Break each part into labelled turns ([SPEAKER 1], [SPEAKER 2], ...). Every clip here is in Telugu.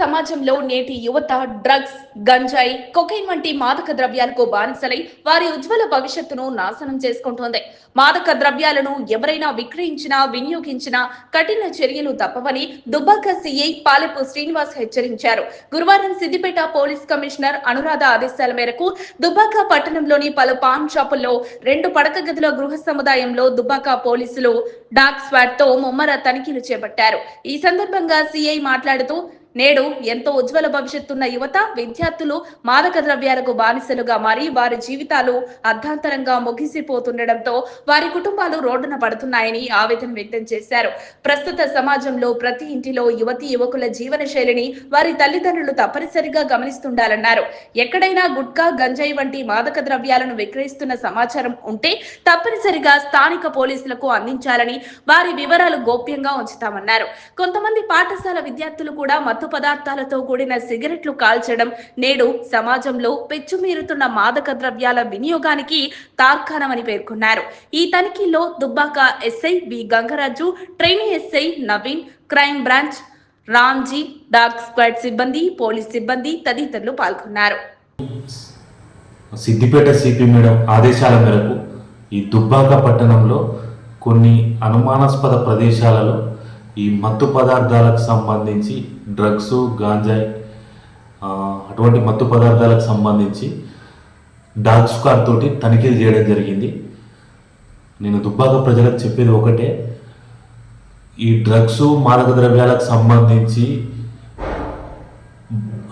[SPEAKER 1] సమాజంలో నేటి యువత డ్రగ్స్ గంజాయి కొకైన్ వంటి మాదక ద్రవ్యాలకు బానిసలై వారి ఉజ్వల భవిష్యత్తును నాశనం చేసుకుంటోంది. మాదక ద్రవ్యాలను ఎవరైనా విక్రయించినా వినియోగించినా కఠిన చర్యలు తప్పవని దుబ్బాక సిఐ పాలెపు శ్రీనివాస్ హెచ్చరించారు. గురువారం సిద్దిపేట పోలీస్ కమిషనర్ అనురాధ ఆదేశాల మేరకు దుబ్బాక పట్టణంలోని పలు పాన్ షాపుల్లో రెండు పడక గదుల గృహ సముదాయంలో దుబ్బాక పోలీసులు డాగ్ స్వాట్తో ముమ్మర తనిఖీలు చేపట్టారు. ఈ సందర్భంగా సిఐ మాట్లాడుతూ నేడు ఎంతో ఉజ్వల భవిష్యత్తున్న యువత విద్యార్థులు మాదక ద్రవ్యాలకు బానిసలుగా మారి వారి జీవితాలు అర్ధాంతరంగా ముగిసిపోతుండటంతో వారి కుటుంబాలు రోడ్డున పడుతున్నాయని ఆవేదన వ్యక్తం చేశారు. ప్రస్తుత సమాజంలో ప్రతి ఇంటిలో యువతి యువకుల జీవన శైలిని వారి తల్లిదండ్రులు తప్పనిసరిగా గమనిస్తుండాలన్నారు. ఎక్కడైనా గుట్కా గంజాయి వంటి మాదక ద్రవ్యాలను విక్రయిస్తున్న సమాచారం ఉంటే తప్పనిసరిగా స్థానిక పోలీసులకు అందించాలని వారి వివరాలు గోప్యంగా ఉంచుతామన్నారు. కొంతమంది పాఠశాల విద్యార్థులు కూడా మత్తు పదార్థాలతో కూడిన సిగరెట్లు కాల్చడం నేడు సమాజంలో పెచ్చుమీరుతున్న మాదక ద్రవ్యాల వినియోగానికి తార్కాణమని పేర్కొన్నారు. ఈ తనిఖీలో Dubbaka SI V Gangaraju trainee SI Naveen crime branch Ramji dog squad సిబ్బంది పోలీస్ సిబ్బంది తదితరులు పాల్గొన్నారు.
[SPEAKER 2] సిద్దిపేట సిపి మేడం ఆదేశాల మేరకు ఈ దుబ్బాక పట్టణంలో కొన్ని అనుమానాస్పద ప్రదేశాలలో ఈ మత్తు పదార్థాలకు సంబంధించి డ్రగ్స్ గాంజాయి అటువంటి మత్తు పదార్థాలకు సంబంధించి డాగ్ స్క్వాడ్ తోటి తనిఖీలు చేయడం జరిగింది. నేను దుబ్బాక ప్రజలకు చెప్పేది ఒకటే ఈ డ్రగ్స్ మాదక ద్రవ్యాలకు సంబంధించి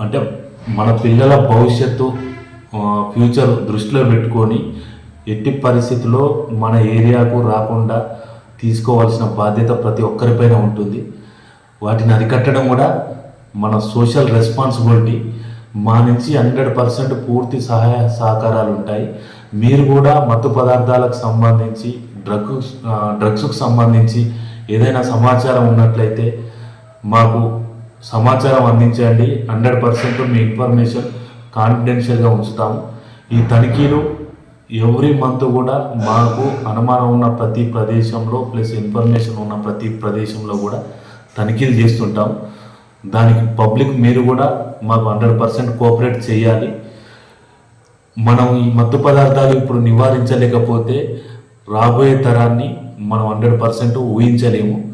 [SPEAKER 2] అంటే మన పిల్లల భవిష్యత్తు ఫ్యూచర్ దృష్టిలో పెట్టుకొని ఎట్టి పరిస్థితుల్లో మన ఏరియాకు రాకుండా తీసుకోవాల్సిన బాధ్యత ప్రతి ఒక్కరిపైన ఉంటుంది. వాటిని అరికట్టడం కూడా మన సోషల్ రెస్పాన్సిబిలిటీ మా నుంచి హండ్రెడ్ పర్సెంట్ పూర్తి సహాయ సహకారాలు ఉంటాయి. మీరు కూడా మత్తు పదార్థాలకు సంబంధించి డ్రగ్ డ్రగ్స్కు సంబంధించి ఏదైనా సమాచారం ఉన్నట్లయితే మాకు సమాచారం అందించండి. హండ్రెడ్ పర్సెంట్ మీ ఇన్ఫర్మేషన్ కాన్ఫిడెన్షియల్గా ఉంచుతాము. ఈ తనిఖీలు ఎవ్రీ మంత్ కూడా మాకు అనుమానం ఉన్న ప్రతి ప్రదేశంలో ప్లస్ ఇన్ఫర్మేషన్ ఉన్న ప్రతి ప్రదేశంలో కూడా తనిఖీలు చేస్తుంటాం. దానికి పబ్లిక్ మీరు కూడా మాకు హండ్రెడ్ పర్సెంట్ కోఆపరేట్ చేయాలి. మనం ఈ మత్తు పదార్థాలు ఇప్పుడు నివారించలేకపోతే రాబోయే తరాన్ని మనం హండ్రెడ్ పర్సెంట్ ఊహించలేము.